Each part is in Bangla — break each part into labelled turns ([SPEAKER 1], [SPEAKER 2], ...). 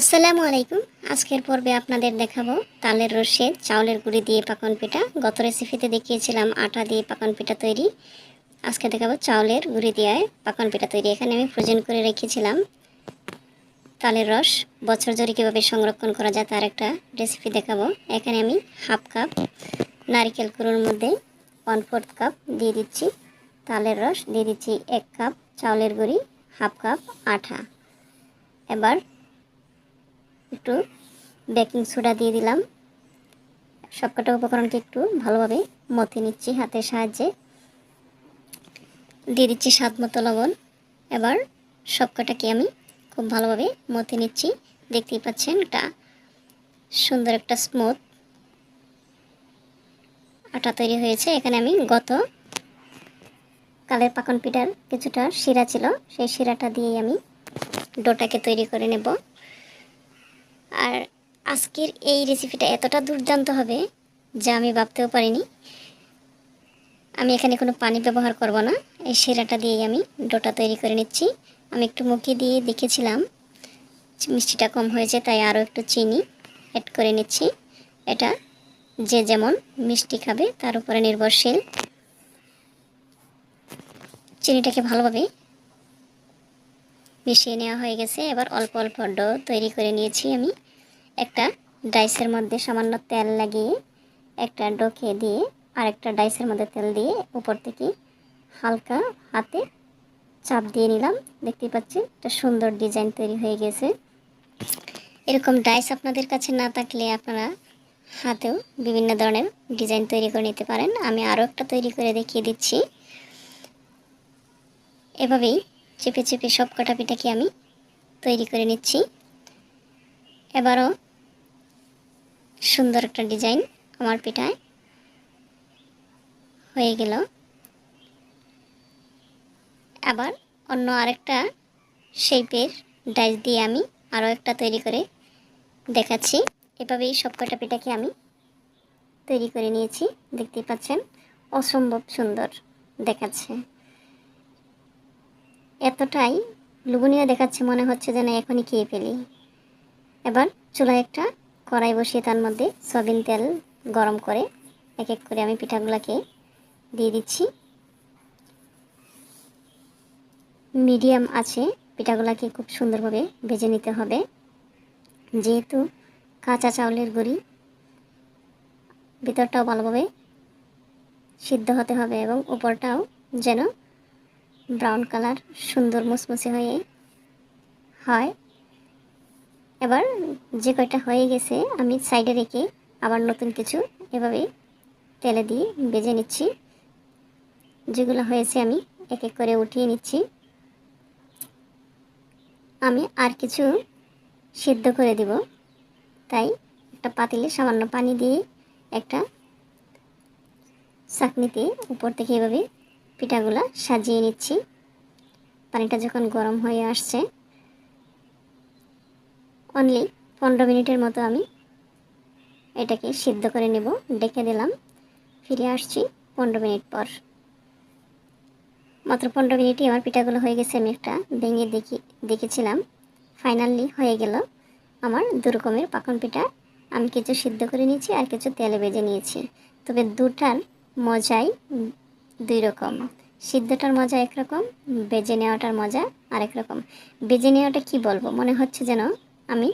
[SPEAKER 1] আসসালামু আলাইকুম। আজকের পর্বে আপনাদের দেখাবো তালের রসে চাউলের গুঁড়ি দিয়ে পাকন পিঠা। গত রেসিপিতে দেখিয়েছিলাম আটা দিয়ে পাকন পিঠা তৈরি। আজকে দেখাবো চাউলের গুঁড়ি দিয়ে পাকন পিঠা তৈরি। এখানে আমি ফ্রোজেন করে রেখেছিলাম তালের রস। বছর জুড়ে কীভাবে সংরক্ষণ করা যায় তার একটা রেসিপি দেখাবো। এখানে আমি হাফ কাপ নারিকেল কুড়োর মধ্যে ওয়ান ফোর্থ কাপ দিয়ে দিচ্ছি তালের রস। দিয়ে দিচ্ছি এক কাপ চাউলের গুঁড়ি হাফ কাপ আঠা। এবার একটু বেকিং সোডা দিয়ে দিলাম। সবকটা উপকরণকে একটু ভালোভাবে মথে নিচ্ছি হাতের সাহায্যে। দিয়ে দিচ্ছি স্বাদ মতো লবণ। এবার সবকটাকে আমি খুব ভালোভাবে মথে নিচ্ছি। দেখতেই পাচ্ছেন এটা সুন্দর একটা স্মুথ আটা তৈরি হয়েছে। এখানে আমি গত কালের পাকন পিঠার কিছুটা শিরা ছিল। সেই শিরাটা দিয়ে আমি ডোটাকে তৈরি করে নেব। আর আজকের এই রেসিপিটা এতটা দুর্দান্ত হবে যা আমি ভাবতেও পারিনি। আমি এখানে কোনো পানি ব্যবহার করব না। এই শিরাটা দিয়েই আমি ডোটা তৈরি করে নিচ্ছি। আমি একটু মুখে দিয়ে দেখেছিলাম মিষ্টিটা কম হয়েছে, তাই আরও একটু চিনি অ্যাড করে নিচ্ছি। এটা যে যেমন মিষ্টি খাবে, তার উপরে নির্ভরশীল। চিনিটাকে ভালোভাবে মিশিয়ে নেওয়া হয়ে গেছে। এবার অল্প অল্প ডো তৈরি করে নিয়েছি আমি। একটা ডাইসের মধ্যে সামান্য তেল লাগিয়ে একটা ডোকে দিয়ে আর একটা ডাইসের মধ্যে তেল দিয়ে উপর থেকে হালকা হাতে চাপ দিয়ে নিলাম। দেখতে পাচ্ছেন, একটা সুন্দর ডিজাইন তৈরি হয়ে গেছে। এরকম ডাইস আপনাদের কাছে না থাকলে আপনারা হাতেও বিভিন্ন ধরনের ডিজাইন তৈরি করে নিতে পারেন। আমি আরও একটা তৈরি করে দেখিয়ে দিচ্ছি। এভাবেই চেপে চেপে সব কটা পিঠাকে আমি তৈরি করে নিচ্ছি। এবারও সুন্দর একটা ডিজাইন আমার পিঠায় হয়ে গেল। আবার অন্য আরেকটা শেপের ডাইস দিয়ে আমি আরও একটা তৈরি করে দেখাচ্ছি। এভাবেই সব কটা পিঠাকে আমি তৈরি করে নিয়েছি, দেখতেই পাচ্ছেন? অসম্ভব সুন্দর দেখাচ্ছে। এতটাই লুবনীয় দেখাচ্ছে মনে হচ্ছে যেন এখনই খেয়ে ফেলি। এবার চুলায় একটা কড়াই বসিয়ে তার মধ্যে সয়াবিন তেল গরম করে এক এক করে আমি পিঠাগুলোকে দিয়ে দিচ্ছি। মিডিয়াম আছে, পিঠাগুলোকে খুব সুন্দরভাবে ভেজে নিতে হবে। যেহেতু কাঁচা চাউলের গুঁড়ি, ভিতরটাও ভালোভাবে সিদ্ধ হতে হবে এবং উপরটাও যেন ব্রাউন কালার, সুন্দর মুসমুসে হয়ে হয়। এবার যে কয়টা হয়ে গেছে আমি সাইডে রেখে আবার নতুন কিছু এভাবে তেলে দিয়ে বেজে নিচ্ছি। যেগুলো হয়েছে আমি এক এক করে উঠিয়ে নিচ্ছি। আমি আর কিছু সিদ্ধ করে দিব। তাই একটা পাতিলে সামান্য পানি দিয়ে একটা চাকনিতে উপর থেকে এভাবে পিঠাগুলো সাজিয়ে নিচ্ছি। পানিটা যখন গরম হয়ে আসছে অনলি পনেরো মিনিটের মতো আমি এটাকে সিদ্ধ করে নেব, ডেকে দিলাম। ফিরে আসছি পনেরো মিনিট পর। মাত্র পনেরো মিনিটই আমার পিঠাগুলো হয়ে গেছে, আমি একটা ভেঙে দেখি, দেখেছিলাম। ফাইনালি হয়ে গেল আমার দু রকমের পাকন পিঠা। আমি কিছু সিদ্ধ করে নিয়েছি আর কিছু তেলে ভেজে নিয়েছি। তবে দুটার মজাই দুই রকম। সিদ্ধটার মজা একরকম বেজে নেওয়াটার মজা আরেক রকম। বেজে নেওয়াটা কি বলব? মনে হচ্ছে যেন আমি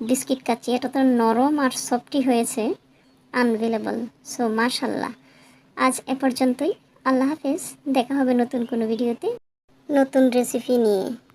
[SPEAKER 1] বিস্কিট কাচ্ছি এটা তো নরম আর সফটি হয়েছে। আনভেলেবল সো মাশাল্লাহ। আজ এ পর্যন্তই। আল্লাহ হাফেজ। দেখা হবে নতুন কোনো ভিডিওতে। নতুন রেসিপি নিয়ে।